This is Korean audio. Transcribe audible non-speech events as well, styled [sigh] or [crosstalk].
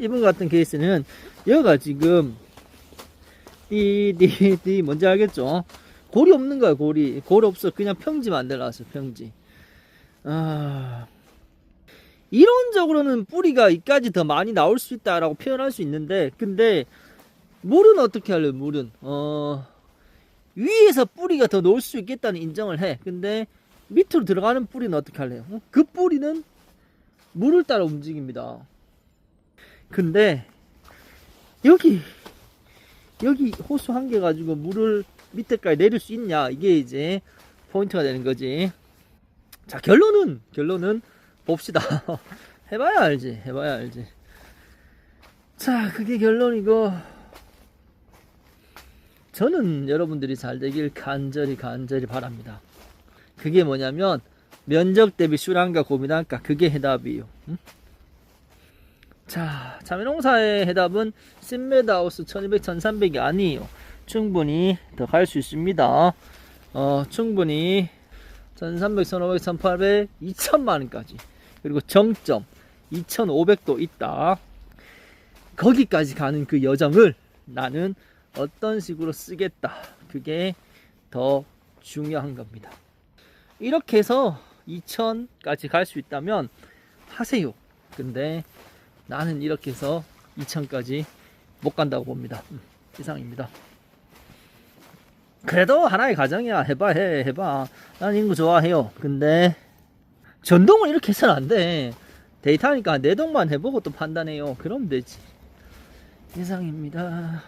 이분 같은 케이스는 여기가 지금 띠띠띠 뭔지 알겠죠? 골이 없는 거야 골이. 골 없어. 그냥 평지 만들어놨어 평지. 아. 이론적으로는 뿌리가 이까지 더 많이 나올 수 있다라고 표현할 수 있는데 근데 물은 어떻게 할래 물은? 어 위에서 뿌리가 더 놓을 수 있겠다는 인정을 해. 근데 밑으로 들어가는 뿌리는 어떻게 할래요 어? 그 뿌리는 물을 따라 움직입니다 근데 여기 여기 호수 한 개 가지고 물을 밑에까지 내릴 수 있냐? 이게 이제 포인트가 되는 거지. 자 결론은 결론은 봅시다. [laughs] 해봐야 알지 해봐야 알지. 자 그게 결론이고. 저는 여러분들이 잘 되길 간절히 간절히 바랍니다. 그게 뭐냐면 면적 대비 수량과 고민할까 그게 해답이에요. 응? 자 자매농사의 해답은 10m하우스 1200, 1300이 아니에요. 충분히 더 갈 수 있습니다. 어 충분히 1300, 1500, 1800, 2000만원까지. 그리고 정점 2500도 있다. 거기까지 가는 그 여정을 나는 어떤 식으로 쓰겠다. 그게 더 중요한 겁니다. 이렇게 해서 2000까지 갈 수 있다면 하세요. 근데 나는 이렇게 해서 2000까지 못 간다고 봅니다. 음, 이상입니다. 그래도 하나의 가정이야. 해봐 해 해봐. 난거 좋아해요. 근데 전동을 이렇게 해서는 안 돼. 데이터니까 내동만 해보고 또 판단해요. 그럼 되지. 이상입니다